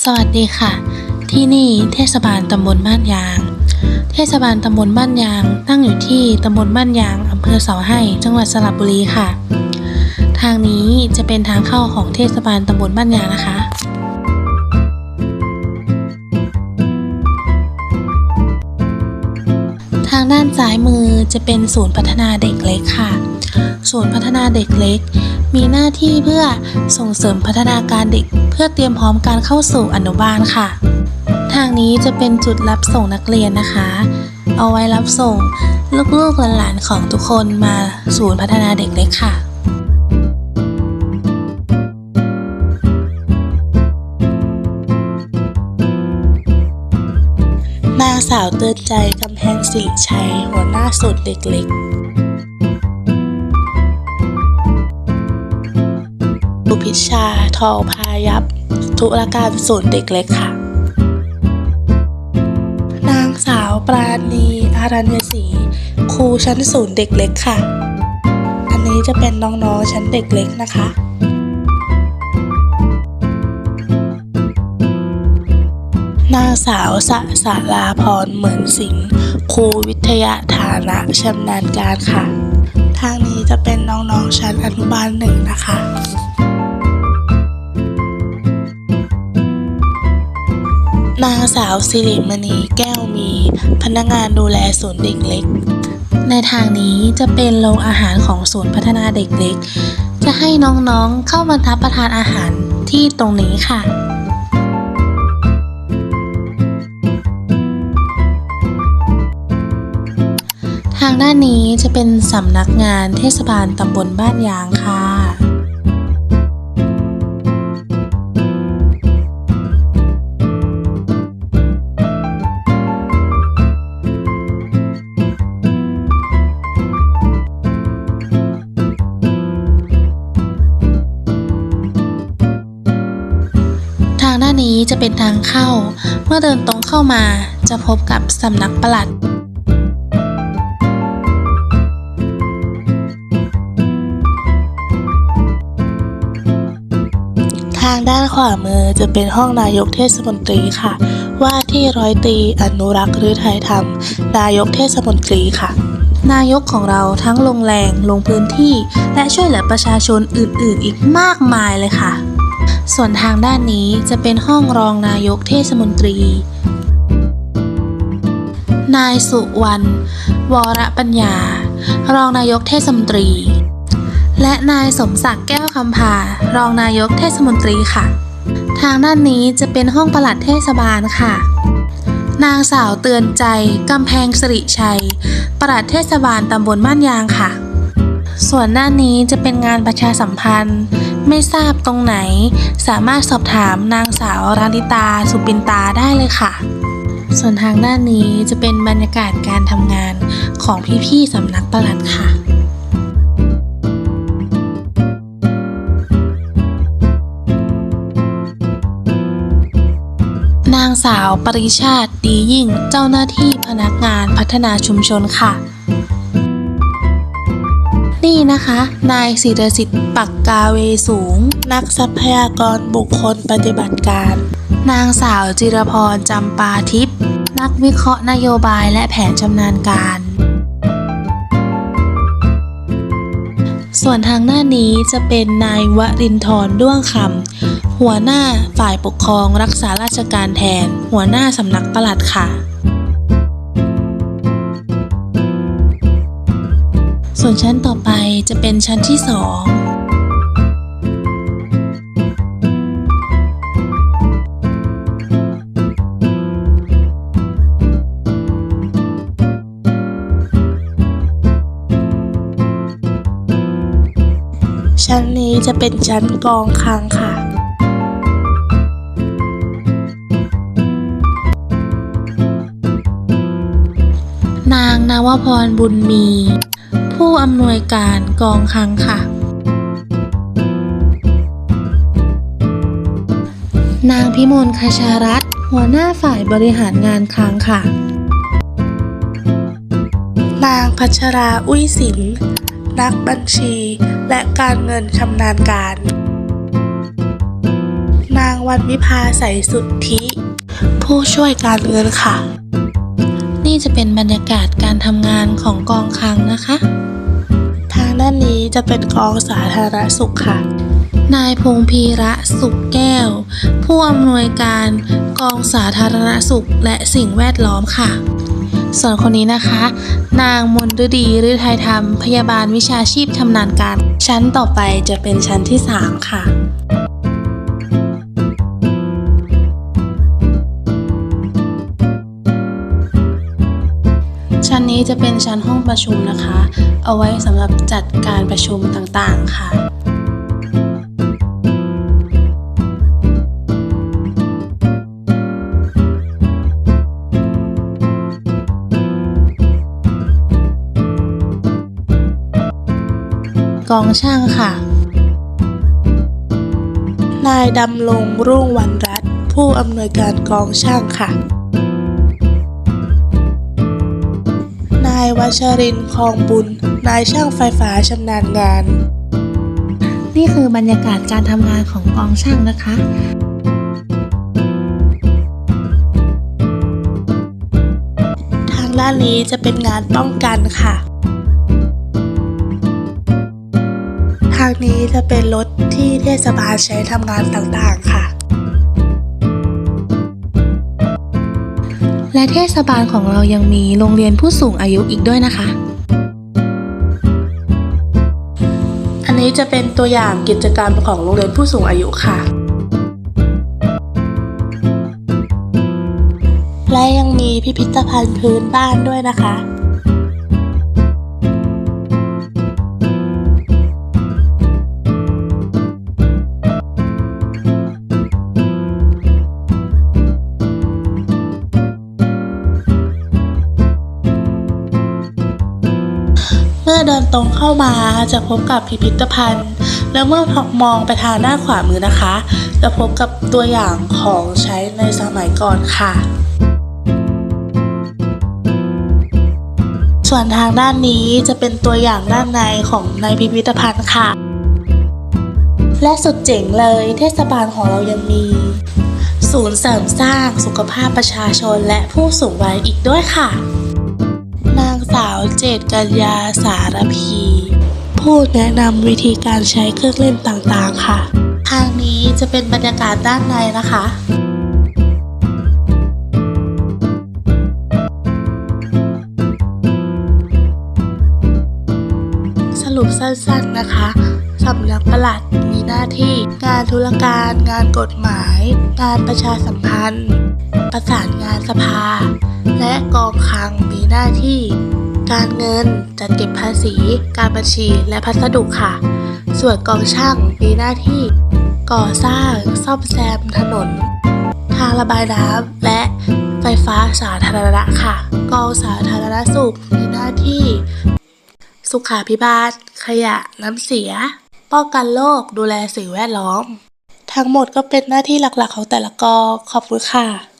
สวัสดีค่ะ ที่นี่เทศบาลตำบลบ้านยาง เทศบาลตำบลบ้านยาง ตั้งอยู่ที่ตำบลบ้านยางอำเภอเสาให้จังหวัดสระบุรีค่ะ ทางนี้จะเป็นทางเข้าของเทศบาลตำบลบ้านยางนะคะางด้านซ้ายมือจะเป็นศูนย์พัฒนาเด็กเล็กค่ะ ศูนย์พัฒนาเด็กเล็ก มีหน้าที่เพื่อส่งเสริมพัฒนาการเด็ก เพื่อเตรียมพร้อมการเข้าสู่อนุบาลค่ะ ทางนี้จะเป็นจุดรับส่งนักเรียนนะคะ เอาไว้รับส่งลูกๆหลานๆของทุกคนมาศูนย์พัฒนาเด็กเล็กค่ะ สาวเตือนใจกำแพงสิริชัย หัวหน้าศูนย์เด็กเล็กบุพิชา ทอพายับ ธุรการศูนย์เด็กเล็กค่ะ นางสาวปราณีอารัญญศรีครูชั้นศูนย์เด็กเล็กค่ะ อันนี้จะเป็นน้องๆชั้นเด็กเล็กนะคะ นางสาวสะสาราพรเหมือนสิงครูวิทยาฐานะชำนาญการค่ะ ทางนี้จะเป็นน้องๆชั้นอนุบาลหนึ่งนะคะนางสาวสิริมณีแก้วมี พนักงานดูแลศูนย์เด็กเล็ก ในทางนี้จะเป็นโรงอาหารของศูนย์พัฒนาเด็กเล็ก จะให้น้องๆเข้ามารับประทานอาหารที่ตรงนี้ค่ะ ทางด้านนี้จะเป็นสำนักงานเทศบาลตำบลบ้านยางค่ะทางด้านนี้จะเป็นทางเข้า เมื่อเดินตรงเข้ามาจะพบกับสำนักปลัด ทางด้านขวามือจะเป็นห้องนายกเทศมนตรีค่ะ ว่าที่ร้อยตรีอนุรักษ์หรือไทยธรรม นายกเทศมนตรีค่ะ นายกของเราทั้งลงแรงลงพื้นที่ และช่วยเหลือประชาชนอื่นๆ อีกมากมายเลยค่ะ ส่วนทางด้านนี้จะเป็นห้องรองนายกเทศมนตรี นายสุวรรณวรปัญญา รองนายกเทศมนตรี และนายสมศักดิ์แก้วคำพารองนายกเทศมนตรีค่ะ ทางด้านนี้จะเป็นห้องปลัดเทศบาลค่ะ นางสาวเตือนใจกำแพงสิริชัยปลัดเทศบาลตำบลบ้านยางค่ะ ส่วนด้านนี้จะเป็นงานประชาสัมพันธ์ ไม่ทราบตรงไหน สามารถสอบถามนางสาวราลิตาสุปินตาได้เลยค่ะ ส่วนทางด้านนี้จะเป็นบรรยากาศการทำงานของพี่ๆสำนักประหลัดค่ะางสาวปริชาติดียิ่งเจ้าหน้าที่พนักงานพัฒนาชุมชนค่ะ นี่นะคะ นายศิรสิทธิ์ปักกาเวสูง นักทรัพยากรบุคคลปฏิบัติการ นางสาวจิรพรจำปาทิพย์นักวิเคราะห์นโยบายและแผนชำนาญการ ส่วนทางหน้านี้จะเป็นนายวรินทร์ด้วงคำหัวหน้าฝ่ายปกครองรักษาราชการแทน หัวหน้าสำนักปลัดค่ะ ส่วนชั้นต่อไปจะเป็นชั้นที่สอง ชั้นนี้จะเป็นชั้นกองคลังค่ะ นางนวพรบุญมี ผู้อำนวยการกองคลังค่ะ นางพิมลคชารัตน์หัวหน้าฝ่ายบริหารงานคลังค่ะ นางพัชราอุ้ยสิน นักบัญชี และการเงินชำนาญการ นางวันวิภาใสสุทธิ ผู้ช่วยการเงินค่ะ นี่จะเป็นบรรยากาศการทำงานของกองคลังนะคะ ทางด้านนี้จะเป็นกองสาธารณสุขค่ะ นายพงพีระสุขแก้ว ผู้อำนวยการกองสาธารณสุขและสิ่งแวดล้อมค่ะ ส่วนคนนี้นะคะ นางมนฤดีฤทัยธรรม พยาบาลวิชาชีพชำนาญการ ชั้นต่อไปจะเป็นชั้นที่ 3 ค่ะชั้นนี้จะเป็นชั้นห้องประชุมนะคะ เอาไว้สำหรับจัดการประชุมต่างๆค่ะ กองช่างค่ะ นายดำรงรุ่งวันรัตน์ผู้อำนวยการกองช่างค่ะ นายวัชรินทร์คองบุญ นายช่างไฟฟ้าชำนาญงาน นี่คือบรรยากาศการทำงานของกองช่างนะคะทางด้านนี้จะเป็นงานป้องกันค่ะางนี้จะเป็นรถที่เทศบาลใช้ทำงานต่างๆค่ะ และเทศบาลของเรายังมีโรงเรียนผู้สูงอายุอีกด้วยนะคะ อันนี้จะเป็นตัวอย่างกิจกรรมของโรงเรียนผู้สูงอายุค่ะ และยังมีพิพิธภัณฑ์พื้นบ้านด้วยนะคะ เดินตรงเข้ามาจะพบกับพิพิธภัณฑ์ แล้วเมื่อมองไปทางด้านขวามือนะคะ จะพบกับตัวอย่างของใช้ในสมัยก่อนค่ะ ส่วนทางด้านนี้จะเป็นตัวอย่างด้านในของในพิพิธภัณฑ์ค่ะ และสุดเจ๋งเลยเทศบาลของเรายังมี ศูนย์เสริมสร้างสุขภาพประชาชนและผู้สูงวัยอีกด้วยค่ะ สาวเจตกัญญาสารพีผู้แนะนำวิธีการใช้เครื่องเล่นต่างๆค่ะ ทางนี้จะเป็นบรรยากาศด้านในนะคะสรุปสั้นๆนะคะสำนักปลัดมีหน้าที่งานธุรการ งานกฎหมาย งานประชาสัมพันธ์ ประสานงานสภา และกองคลังมีหน้าที่ การเงิน จัดเก็บภาษี การบัญชี และพัสดุค่ะ ส่วนกองช่างมีหน้าที่ ก่อสร้าง ซ่อมแซมถนน ทางระบายน้ำและไฟฟ้าสาธารณะค่ะ กองสาธารณสุขมีหน้าที่ สุขาพิบาล ขยะ น้ำเสีย ป้องกันโรค ดูแลสิ่งแวดล้อม ทั้งหมดก็เป็นหน้าที่หลักๆ ของแต่ละกองขอบคุณค่ะ